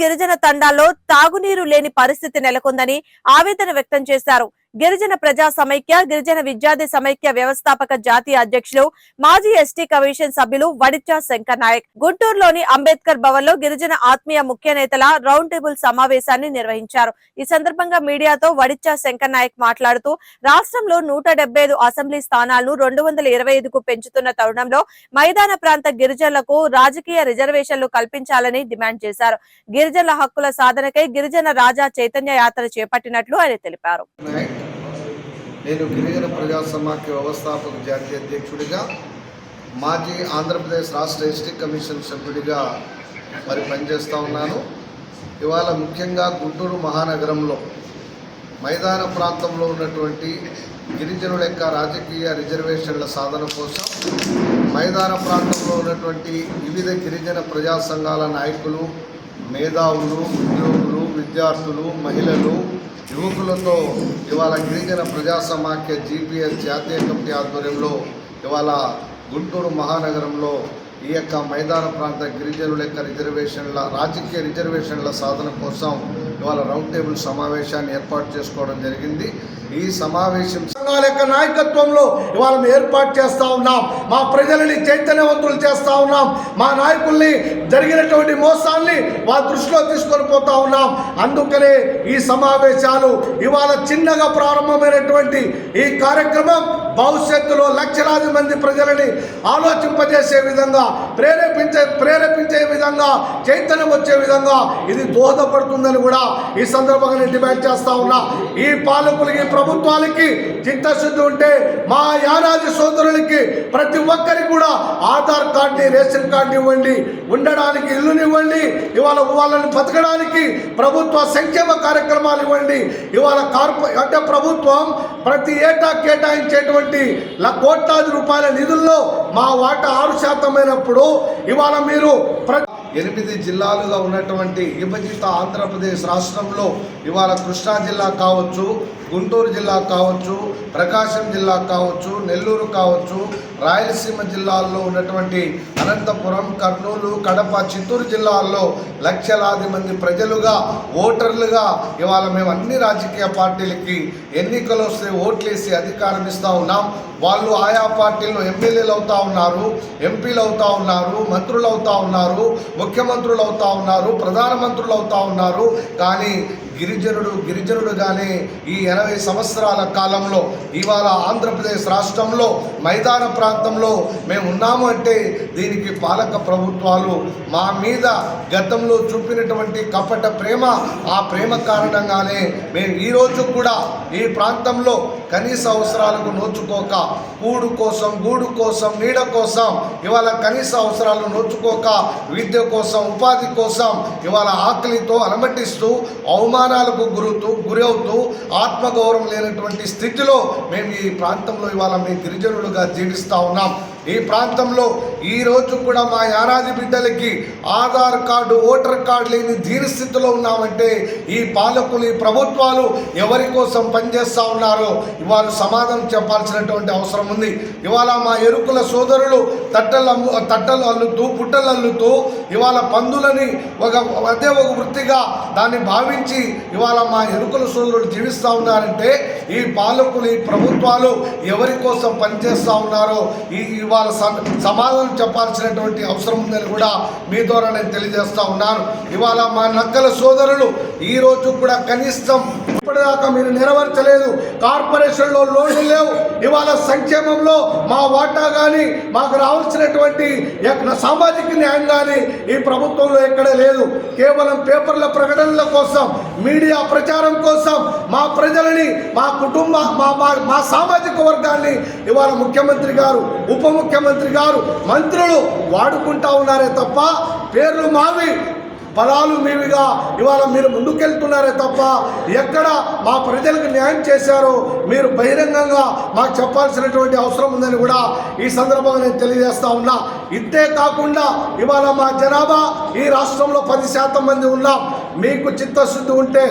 గిరిజన తండాల్లో తాగునీరు లేని పరిస్థితి నెలకొందని ఆవేదన వ్యక్తం చేశారు. గిరిజన ప్రజా సమైక్య గిరిజన విద్యార్థి సమైక్య వ్యవస్థాపక జాతీయ అధ్యక్షులు మాజీ ఎస్టీ కమిషన్ సభ్యులు వడిచా శంకర్ నాయక్. గుంటూరులోని అంబేద్కర్ భవన్లో గిరిజన ఆత్మీయ ముఖ్య నేతల రౌండ్ టేబుల్ సమావేశాన్ని నిర్వహించారు. ఈ సందర్భంగా మీడియాతో వడిచా శంకర్ నాయక్ మాట్లాడుతూ రాష్ట్రంలో నూట ఐదు అసెంబ్లీ స్థానాలను రెండు వందల ఇరవై ఐదుకు పెంచుతున్న తరుణంలో మైదాన ప్రాంత గిరిజనులకు రాజకీయ రిజర్వేషన్లు కల్పించాలని డిమాండ్ చేశారు. గిరిజనుల హక్కుల సాధనకై గిరిజన రాజా చైతన్య యాత్ర చేపట్టినట్లు ఆయన తెలిపారు. నేను గిరిజన ప్రజా సమాఖ్య వ్యవస్థాపక జాతీయ అధ్యక్షుడిగా మాజీ ఆంధ్రప్రదేశ్ రాష్ట్ర ఎస్టీ కమిషన్ సభ్యుడిగా మరి పనిచేస్తూ ఉన్నాను. ఇవాళ ముఖ్యంగా గుంటూరు మహానగరంలో మైదాన ప్రాంతంలో ఉన్నటువంటి గిరిజనుల యొక్క రాజకీయ రిజర్వేషన్ల సాధన కోసం మైదాన ప్రాంతంలో ఉన్నటువంటి వివిధ గిరిజన ప్రజా సంఘాల నాయకులు మేధావులు ఉద్యోగులు విద్యార్థులు మహిళలు యువకులతో ఇవాళ గిరిజన ప్రజా సమాఖ్య జీపీఎస్ జాతీయ కమిటీ ఆధ్వర్యంలో ఇవాళ గుంటూరు మహానగరంలో ఈ యొక్క మైదాన ప్రాంత గిరిజనుల యొక్క రిజర్వేషన్ల రాజకీయ రిజర్వేషన్ల సాధన కోసం ఇవాళ రౌండ్ టేబుల్ సమావేశాన్ని ఏర్పాటు చేసుకోవడం జరిగింది. ఈ సమావేశం సంఘాల యొక్క నాయకత్వంలో ఇవాళ మేము ఏర్పాటు చేస్తూ ఉన్నాం. మా ప్రజలని చైతన్యవంతులు చేస్తూ ఉన్నాం. మా నాయకుల్ని జరిగినటువంటి మోసాన్ని మా దృష్టిలో తీసుకొని పోతా ఉన్నాం. అందుకనే ఈ సమావేశాలు ఇవాళ చిన్నగా ప్రారంభమైనటువంటి ఈ కార్యక్రమం భవిష్యత్తులో లక్షలాది మంది ప్రజలని ఆలోచింపజేసే విధంగా ప్రేరేపించే ప్రేరేపించే విధంగా చైతన్యం వచ్చే విధంగా ఇది దోహదపడుతుందని కూడా ఈ సందర్భంగా నేను డిమాండ్ చేస్తా ఉన్నా. ఈ పాలకులకి ప్రభుత్వాలకి చిత్తశుద్ధి ఉంటే మా యానాది సోదరులకి ప్రతి ఒక్కరికి కూడా ఆధార్ కార్డుని రేషన్ కార్డు ఇవ్వండి ఉండడానికి ఇల్లునివ్వండి ఇవాళ వాళ్ళని బతకడానికి ప్రభుత్వ సంక్షేమ కార్యక్రమాలు ఇవ్వండి. ఇవాళ కార్పొ అంటే ప్రభుత్వం ప్రతి ఏటా కేటాయించేటువంటి కోట్లాది రూపాయల నిధుల్లో మా వాటా ఆరు శాతమైనప్పుడు ఇవాళ మీరు ప్రతి ఎనిమిది జిల్లాలుగా ఉన్నటువంటి విభజిత ఆంధ్రప్రదేశ్ రాష్ట్రంలో ఇవాళ కృష్ణా జిల్లా కావచ్చు గుంటూరు జిల్లా కావచ్చు ప్రకాశం జిల్లా కావచ్చు నెల్లూరు కావచ్చు రాయలసీమ జిల్లాల్లో ఉన్నటువంటి అనంతపురం కర్నూలు కడప చిత్తూరు జిల్లాల్లో లక్షలాది మంది ప్రజలుగా ఓటర్లుగా ఇవాళ మేము అన్ని రాజకీయ పార్టీలకి ఎన్నికలు వస్తే ఓట్లేసి అధికారం ఇస్తూ ఉన్నాం. వాళ్ళు ఆయా పార్టీల్లో ఎమ్మెల్యేలు అవుతా ఉన్నారు ఎంపీలు అవుతా ఉన్నారు మంత్రులు అవుతా ఉన్నారు ముఖ్యమంత్రులు అవుతా ఉన్నారు ప్రధానమంత్రులు అవుతా ఉన్నారు. కానీ గిరిజనుడు గిరిజనుడుగానే ఈ ఎనభై సంవత్సరాల కాలంలో ఇవాళ ఆంధ్రప్రదేశ్ రాష్ట్రంలో మైదాన ప్రాంతంలో మేము ఉన్నాము అంటే దీనికి పాలక ప్రభుత్వాలు మా మీద గతంలో చూపినటువంటి కపట ప్రేమ ఆ ప్రేమ కారణంగానే మేము ఈరోజు కూడా ఈ ప్రాంతంలో కనీస అవసరాలకు నోచుకోక కూడు కోసం గూడు కోసం నీడ కోసం ఇవాళ కనీస అవసరాలు నోచుకోక విద్య కోసం ఉపాధి కోసం ఇవాళ ఆకలితో అలమటిస్తూ అవమానాలకు గురుతూ గురవుతూ ఆత్మగౌరవం లేనటువంటి స్థితిలో మేము ఈ ప్రాంతంలో ఇవాళ మేము గిరిజనులుగా జీవిస్తూ ఉన్నాం. ఈ ప్రాంతంలో ఈరోజు కూడా మా యారాది బిడ్డలకి ఆధార్ కార్డు ఓటర్ కార్డు లేని దీని స్థితిలో ఉన్నామంటే ఈ పాలకులు ఈ ప్రభుత్వాలు ఎవరి కోసం పనిచేస్తూ ఉన్నారో ఇవాళ సమాధానం చెప్పాల్సినటువంటి అవసరం ఉంది. ఇవాళ మా ఎరుకుల సోదరులు తట్టలు అమ్ము తట్టలు అల్లుతూ పుట్టలు అల్లుతూ ఇవాళ పందులని ఒక అదే ఒక వృత్తిగా దాన్ని భావించి ఇవాళ మా ఎరుకుల సోదరులు జీవిస్తూ ఉన్నారంటే ఈ పాలకులు ఈ ప్రభుత్వాలు ఎవరి కోసం పనిచేస్తూ ఉన్నారో ఈ ఇవాళ స- సమాధానం చెప్పాల్సినటువంటి అవసరం ఉందని కూడా మీ ద్వారా నేను తెలియజేస్తూ ఉన్నాను. ఇవాళ మా నక్కల సోదరులు ఈరోజు కూడా కనీసం ఇప్పటిదాకా మీరు నెరవేర్చలేదు. కార్పొరేషన్లో లోన్లు లేవు. ఇవాళ సంక్షేమంలో మా వాటా కానీ మాకు రావాల్సినటువంటి సామాజిక న్యాయం కానీ ఈ ప్రభుత్వంలో ఎక్కడ లేదు. కేవలం పేపర్ల ప్రకటనల కోసం మీడియా ప్రచారం కోసం మా ప్రజలని మా కుటుంబ మా మా- మా సామాజిక వర్గాన్ని ఇవాళ ముఖ్యమంత్రి గారు ఉప ముఖ్యమంత్రి గారు మంత్రులు వాడుకుంటా ఉన్నారే తప్ప పేర్లు మావి పదాలు మీవిగా ఇవాళ మీరు ముందుకెళ్తున్నారే తప్ప ఎక్కడ మా ప్రజలకు న్యాయం చేశారో మీరు బహిరంగంగా మాకు చెప్పాల్సినటువంటి అవసరం ఉందని కూడా ఈ సందర్భంగా నేను తెలియజేస్తా ఉన్నా. ఇంతే కాకుండా ఇవాళ మా జనాభా ఈ రాష్ట్రంలో పది శాతం మంది ఉన్నాం. మీకు చిత్తశుద్ధి ఉంటే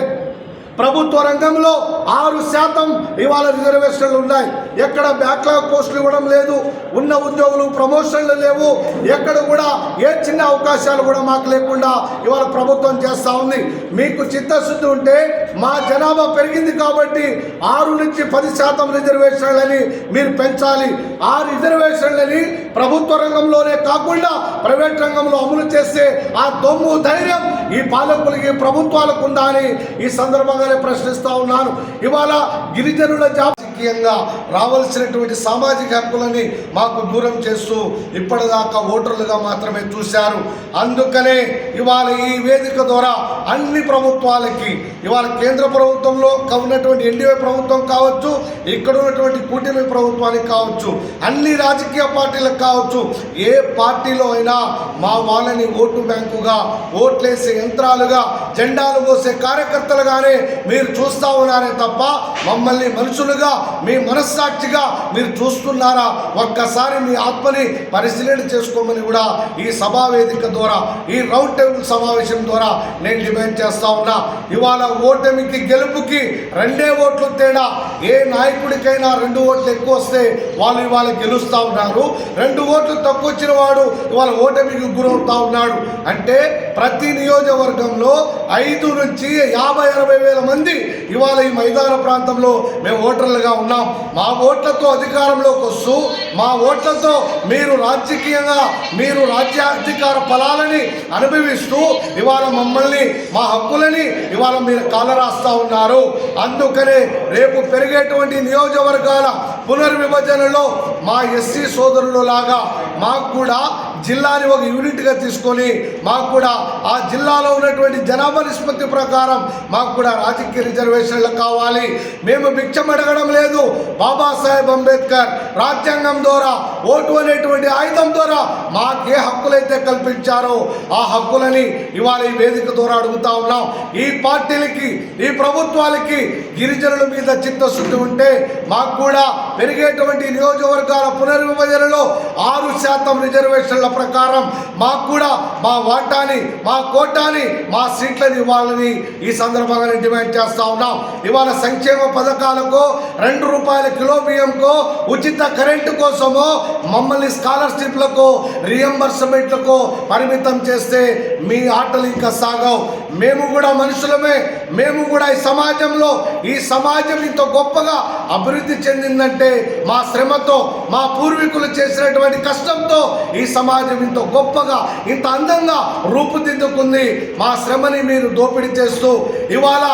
ప్రభుత్వ రంగంలో ఆరు శాతం ఇవాళ రిజర్వేషన్లు ఉన్నాయి. ఎక్కడ బ్యాక్లాగ్ పోస్టులు ఇవ్వడం లేదు ఉన్న ఉద్యోగులు ప్రమోషన్లు లేవు ఎక్కడ కూడా ఏ చిన్న అవకాశాలు కూడా మాకు లేకుండా ఇవాళ ప్రభుత్వం చేస్తూ ఉంది. మీకు చిత్తశుద్ధి ఉంటే మా జనాభా పెరిగింది కాబట్టి ఆరు నుంచి పది శాతం రిజర్వేషన్లని మీరు పెంచాలి. ఆ రిజర్వేషన్లని ప్రభుత్వ రంగంలోనే కాకుండా ప్రైవేట్ రంగంలో అమలు చేస్తే ఆ దొమ్ము ధైర్యం ఈ పాలకులకి ప్రభుత్వాలకు ఉండాలి. ఈ సందర్భంగానే ప్రశ్నిస్తా ఉన్నాను. ఇవాళ గిరిజనుల జాతీయంగా రావాల్సినటువంటి సామాజిక హక్కులని మాకు దూరం చేస్తూ ఇప్పటిదాకా ఓటర్లుగా మాత్రమే చూశారు. అందుకనే ఇవాళ ఈ వేదిక ద్వారా అన్ని ప్రభుత్వాలకి ఇవాళ కేంద్ర ప్రభుత్వంలో ఉన్నటువంటి ఎన్డీఏ ప్రభుత్వం కావచ్చు ఇక్కడ ఉన్నటువంటి కూటమి ప్రభుత్వానికి కావచ్చు అన్ని రాజకీయ పార్టీలకు కావచ్చు ఏ పార్టీలో అయినా మా వాళ్ళని ఓటు బ్యాంకుగా ఓట్లేసే యంత్రాలుగా జెండాలు పోసే కార్యకర్తలుగానే మీరు చూస్తా ఉన్నారే తప్ప మమ్మల్ని మనుషులుగా మీ మనస్సు మనస్సాక్షిగా మీరు చూస్తున్నారా? ఒక్కసారి మీ ఆత్మని పరిశీలన చేసుకోమని కూడా ఈ సభా వేదిక ద్వారా ఈ రౌండ్ టేబుల్ సమావేశం ద్వారా నేను డిమాండ్ చేస్తా ఉన్నా. ఇవాళ ఓటమికి గెలుపుకి రెండే ఓట్లు తేడా. ఏ నాయకుడికైనా రెండు ఓట్లు ఎక్కువ వస్తే వాళ్ళు ఇవాళ గెలుస్తూ ఉన్నారు. రెండు ఓట్లు తక్కువ వచ్చిన వాడు ఇవాళ ఓటమికి గురవుతా ఉన్నాడు. అంటే ప్రతి నియోజకవర్గంలో ఐదు నుంచి యాభై అరవై వేల మంది ఇవాళ ఈ మైదాన ప్రాంతంలో మేము ఓటర్లుగా ఉన్నాం. మా ఓట్లతో అధికారంలోకి వస్తూ మా ఓట్లతో మీరు రాజకీయంగా మీరు రాజ్యాధికార ఫలాలని అనుభవిస్తూ ఇవాళ మమ్మల్ని మా హక్కులని ఇవాళ మీరు కాలరాస్తా ఉన్నారు. అందుకనే రేపు పెరిగేటువంటి నియోజకవర్గాల పునర్విభజనలో మా ఎస్సీ సోదరులు లాగా మాకు కూడా జిల్లాని ఒక యూనిట్గా తీసుకొని మాకు కూడా ఆ జిల్లాలో ఉన్నటువంటి జనాభా నిష్పత్తి ప్రకారం మాకు కూడా రాజకీయ రిజర్వేషన్లు కావాలి. మేము భిక్షం అడగడం లేదు. బాబాసాహెబ్ అంబేద్కర్ రాజ్యాంగం ద్వారా ఓటు అనేటువంటి ఆయుధం ద్వారా మాకు ఏ హక్కులైతే కల్పించారో ఆ హక్కులని ఇవాళ ఈ వేదిక ద్వారా అడుగుతా ఉన్నాం. ఈ పార్టీలకి ఈ ప్రభుత్వాలకి గిరిజనుల మీద చిత్తశుద్ధి ఉంటే మాకు కూడా పెరిగేటువంటి నియోజకవర్గాల పునర్విభజనలో ఆరు శాతం రిజర్వేషన్ల ప్రకారం మాకు కూడా మా వాటాని మా కోటాని మా సీట్లని ఇవ్వాలని ఈ సందర్భంగా నేను డిమాండ్ చేస్తా ఉన్నాం. ఇవాళ సంక్షేమ పథకాలకు రెండు రూపాయల కిలో బియ్యంకో ఉచిత కరెంటు కోసమో మమ్మల్ని స్కాలర్షిప్లకు రియంబర్స్మెంట్లకు పరిమితం చేస్తే మీ ఆటలు ఇంకా సాగవు. మేము కూడా మనుషులమే మేము కూడా ఈ సమాజంలో ఈ సమాజం ఇంత గొప్పగా అభివృద్ధి చెందిందంటే మా శ్రమతో మా పూర్వీకులు చేసినటువంటి కష్టంతో ఈ సమాజం ఇంత గొప్పగా ఇంత అందంగా రూపుదిద్దుకుంది. మా శ్రమని మీరు దోపిడీ చేస్తూ ఇవాళ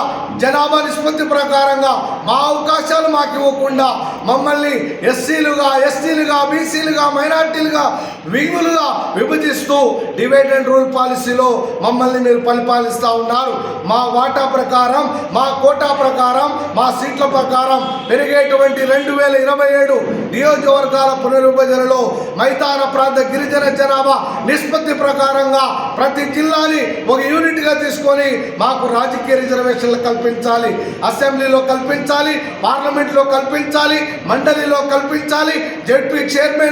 జనాభా నిష్పత్తి ప్రకారంగా మా అవకాశాలు మాకు ఇవ్వకుండా మమ్మల్ని ఎస్సీలుగా ఎస్టీలుగా బీసీలుగా మైనార్టీలుగా వింగులుగా విభజిస్తూ డివైడ్ అండ్ రూల్ పాలసీలో మమ్మల్ని మీరు పరిపాలిస్తూ ఉన్నారు. మా వాటా ప్రకారం మా కోటా ప్రకారం మా సీట్ల ప్రకారం పెరిగేటువంటి రెండు వేల ఇరవై ఏడు నియోజకవర్గాల పునర్విభజనలో మైదాన ప్రాంత గిరిజన జనాభా నిష్పత్తి ప్రకారంగా ప్రతి జిల్లాని ఒక యూనిట్గా తీసుకొని మాకు రాజకీయ రిజర్వేషన్లు కల్పించాలి. అసెంబ్లీలో కల్పించాలి పార్లమెంట్లో కల్పించాలి మండలిలో కల్పించాలి జడ్పీ చైర్మన్